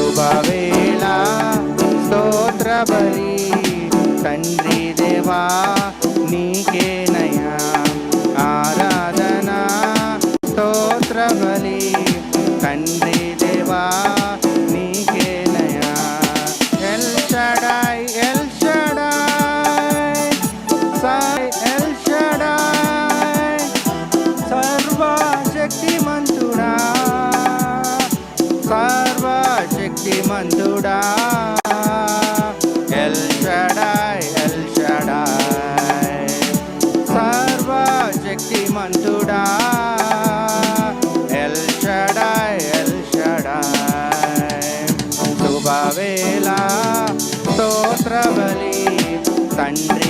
శుభవేళ స్తోత్ర బలి తండ్రి దేవా నీకే శక్తివంతుడా ఎల్ షడాయ్ ఎల్ షడాయ్ సర్వ శక్తిమంతుడా ఎల్ షడాయ్ ఎల్ షడాయ్ శుభవేళ స్తోత్రబలి తండ్రి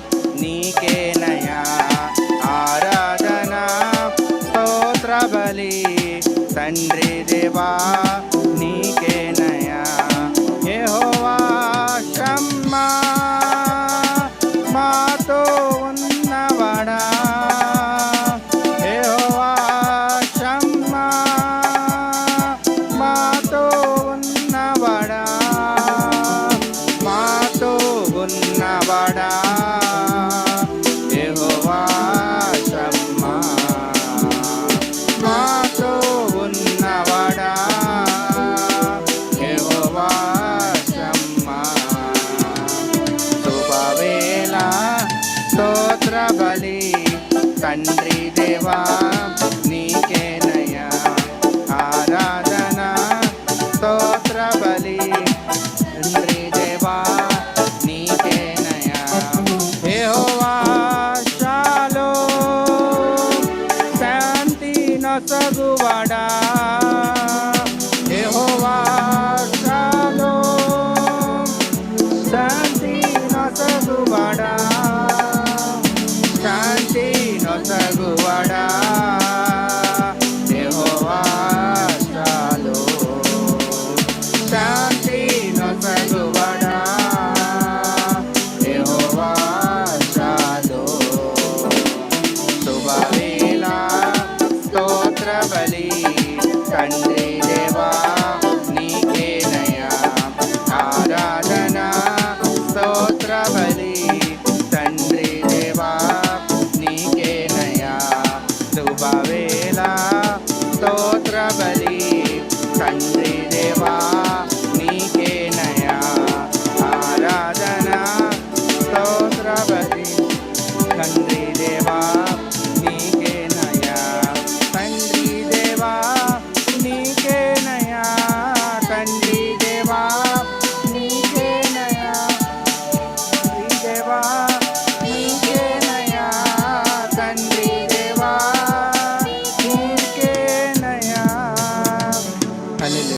తండ్రి దేవా నీకేనై நன்றி தேவா. देवा नीके नया आराधना स्तोत्रवती चंद्री देवा।